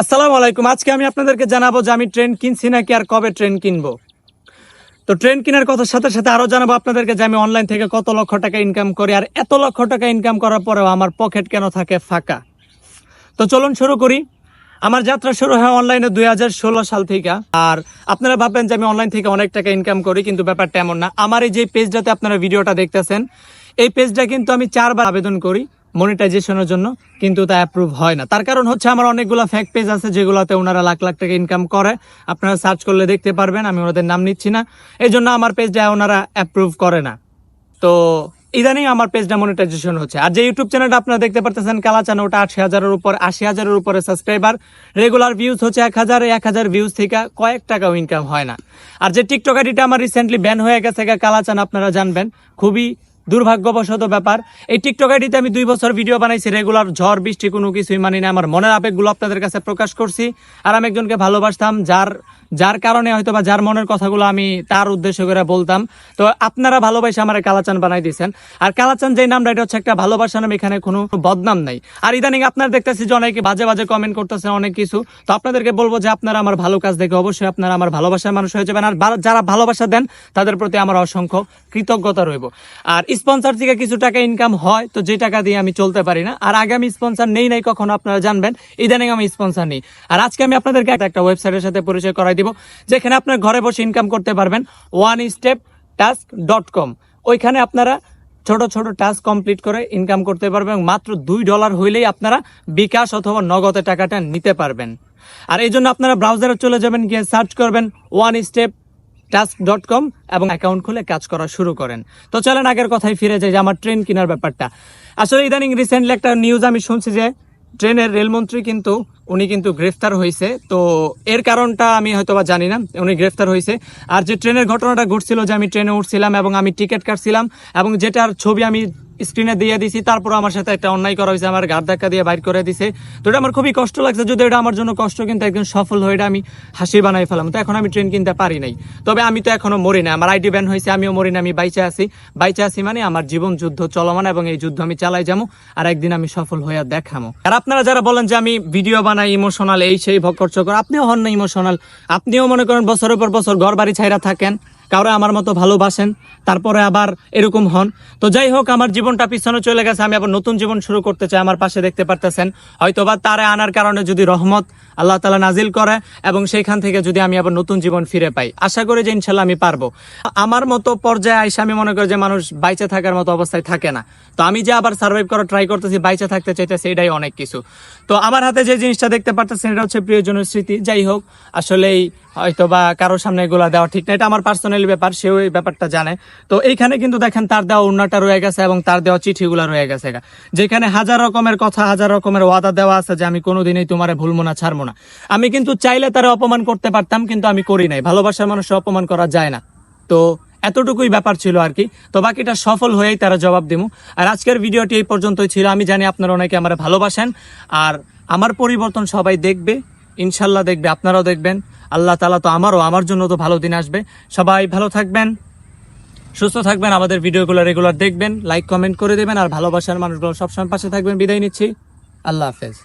আসসালামু আলাইকুম। আজকে আমি আপনাদেরকে জানাব যে আমি ট্রেন কিনছি নাকি আর কবে ট্রেন কিনবো। তো ট্রেন কেনার কথার সাথে সাথে আরও জানাব আপনাদেরকে যে আমি অনলাইন থেকে কত লক্ষ টাকা ইনকাম করি আর এত লক্ষ টাকা ইনকাম করার পরেও আমার পকেট কেন থাকে ফাঁকা। তো চলুন শুরু করি। আমার যাত্রা শুরু হয় অনলাইনে দুই হাজার ষোলো সাল থেকে। আর আপনারা ভাববেন যে আমি অনলাইন থেকে অনেক টাকা ইনকাম করি, কিন্তু ব্যাপারটা এমন না। আমার এই যে পেজটাতে আপনারা ভিডিওটা দেখতেছেন, এই পেজটা কিন্তু আমি চারবার আবেদন করি। মনিটাইজেশনের জন্য, কিন্তু তা অ্যাপ্রুভ হয় না। তার কারণ হচ্ছে আমার অনেকগুলো ফ্যাক পেজ আছে যেগুলোতে ওনারা লাখ লাখ টাকা ইনকাম করে। আপনারা সার্চ করলে দেখতে পারবেন, আমি ওনাদের নাম নিচ্ছি না। এই জন্য আমার পেজটা ওনারা অ্যাপ্রুভ করে না। তো ইদানিং আমার পেজটা মনিটাইজেশন হচ্ছে। আর যে ইউটিউব চ্যানেলটা আপনারা দেখতে পারতেছেন, কালাচান, ওটা আশি হাজারের উপর, আশি হাজারের উপরে সাবস্ক্রাইবার রেগুলার ভিউজ হচ্ছে এক হাজার এক হাজার ভিউজ থেকে কয়েক টাকাও ইনকাম হয় না। আর যে টিকটক আইডিটা আমার রিসেন্টলি ব্যান হয়ে গেছে কালাচান, আপনারা জানবেন। খুবই দুর্ভাগ্যবশত ব্যাপার। এই টিকটক আইডিতে আমি দুই বছর ভিডিও বানাইছি, রেগুলার ঝড়, বৃষ্টি, কোনো কিছুই মানি না। আমার মনের আবেগগুলো আপনাদের কাছে প্রকাশ করছি। আর আমি একজনকে ভালোবাসতাম, যার যার কারণে হয়তো বা যার মনের কথাগুলো আমি তার উদ্দেশ্য করে বলতাম। তো আপনারা ভালোবাসে আমার কালাচান বানাই দিয়েছেন। আর কালাচান যে নামটা, এটা হচ্ছে একটা ভালোবাসা নাম, এখানে কোনো বদনাম নাই। আর ইদানিং আপনারা দেখতেছি যে অনেকে বাজে বাজে কমেন্ট করতেছেন অনেক কিছু। তো আপনাদেরকে বলব যে আপনারা আমার ভালো কাজ দেখে অবশ্যই আপনারা আমার ভালোবাসার মানুষ হয়ে যাবেন। আর যারা ভালোবাসা দেন, তাদের প্রতি আমার অসংখ্য কৃতজ্ঞতা রইব। আর স্পন্সর থেকে কিছু টাকা ইনকাম হয়, তো যে টাকা দিয়ে আমি চলতে পারি না। আর আগে আমি স্পন্সর নেই নাই, কখনো আপনারা জানবেন। ইদানিং আমি স্পন্সর নেই। আর আজকে আমি আপনাদেরকে একটা- ওয়েবসাইটের সাথে পরিচয় করাই দিব, যেখানে আপনার ঘরে বসে ইনকাম করতে পারবেন one step task dot com ওইখানে আপনারা ছোট ছোট টাস্ক কমপ্লিট করে ইনকাম করতে পারবেন মাত্র দুই ডলার হইলেই আপনারা বিকাশ অথবা নগদে টাকাটা নিতে পারবেন। আর এই জন্য আপনারা ব্রাউজারে চলে যাবেন, গিয়ে সার্চ করবেন one step task dot com এবং অ্যাকাউন্ট খুলে কাজ করা শুরু করেন। তো চলেন আগের কথায় ফিরে যাই যে আমার ট্রেন কেনার ব্যাপারটা। আসলে ইদানিং রিসেন্টলি একটা নিউজ আমি শুনছি যে ট্রেনের রেলমন্ত্রী কিন্তু, উনি কিন্তু গ্রেফতার হয়েছে তো এর কারণটা আমি হয়তো বা জানি না, উনি গ্রেফতার হয়েছে আর যে ট্রেনের ঘটনাটা ঘটছিল যে আমি ট্রেনে উঠছিলাম এবং আমি টিকিট কাটছিলাম এবং যেটার ছবি আমি স্ক্রিনে দিয়ে দিছি তারপর আমার সাথে একটা অন্যায় করা হয়েছে, আমার গাড় ধাক্কা দিয়ে বাইর করে দিছে। তো এটা আমার খুবই কষ্ট লাগছে যদি এটা আমার জন্য কষ্ট, কিন্তু একদম সফল হয়ে আমি হাসি বানাই ফেলাম। তো এখন আমি ট্রেন কিনতে পারি নাই। তবে আমি তো এখনও মরি না আমার আইডি ব্যান হয়েছে, আমিও মরি না আমি বাইচে আছি। বাইচে আছি মানে আমার জীবন যুদ্ধ চলমান এবং এই যুদ্ধ আমি চালাই যাব, আর একদিন আমি সফল হয়ে দেখামো। আর আপনারা যারা বলেন যে আমি ভিডিও বানাই ইমোশনাল, এই সেই ভক্কর চকর আপনিও হন না ইমোশনাল। আপনিও মনে করেন বছরের পর বছর ঘর বাড়ি ছাইরা থাকেন কাউরে আমার মতো ভালোবাসেন, তারপরে আবার এরকম হন। তো যাই হোক, আমার জীবনটা পিছনে চলে গেছে, আমি আবার নতুন জীবন শুরু করতে চাই, আমার পাশে দেখতে পারতেছেন। হয়তোবা তারে আনার কারণে যদি রহমত আল্লাহ তালা নাজিল করে, এবং সেইখান থেকে যদি আমি আবার নতুন জীবন ফিরে পাই। আশা করি যে ইনশাল্লাহ আমি পারব। আমার মতো পর্যায়ে আইসে আমি মনে করি যে মানুষ বাইচে থাকার মতো অবস্থায় থাকে না। তো আমি যে আবার সার্ভাইভ করার ট্রাই করতেছি, বাইচে থাকতে চাইতেছি, এটাই অনেক কিছু। তো আমার হাতে যে জিনিসটা দেখতে পারতেছেন, এটা হচ্ছে প্রিয়জনের স্মৃতি। যাই হোক, আসলেই হয়তো বা কারোর সামনে এগুলা দেওয়া ঠিক না। এটা আমার পার্সোনালি ব্যাপার, সেও এই ব্যাপারটা জানে। তো এইখানে কিন্তু দেখেন তার দেওয়া উন্নাটা রয়ে গেছে এবং তার দেওয়া চিঠিগুলো রয়ে গেছে যেখানে হাজার রকমের কথা, হাজার রকমের ওয়াদা দেওয়া আছে যে আমি কোনোদিনই তোমারে ভুলবো না, ছাড়বো না। আমি কিন্তু চাইলে তারা অপমান করতে পারতাম, কিন্তু আমি করি নাই। ভালোবাসার মানুষের অপমান করা যায় না। তো এতটুকুই ব্যাপার ছিল আর কি। তো বাকিটা সফল হয়েই তারা জবাব দিব আর আজকের ভিডিওটি এই পর্যন্তই ছিল। আমি জানি আপনারা অনেকে আমার ভালোবাসেন। আর আমার পরিবর্তন সবাই দেখবে। ইনশাল্লাহ দেখবে, আপনারাও দেখবেন। আল্লাহ তালা তো আমারও, আমার জন্য তো ভালো দিন আসবে। সবাই ভালো থাকবেন, সুস্থ থাকবেন, আমাদের ভিডিওগুলো রেগুলার দেখবেন লাইক কমেন্ট করে দেবেন, আর ভালোবাসার মানুষগুলো সবসময় পাশে থাকবেন। বিদায় নিচ্ছি। আল্লাহ হাফেজ।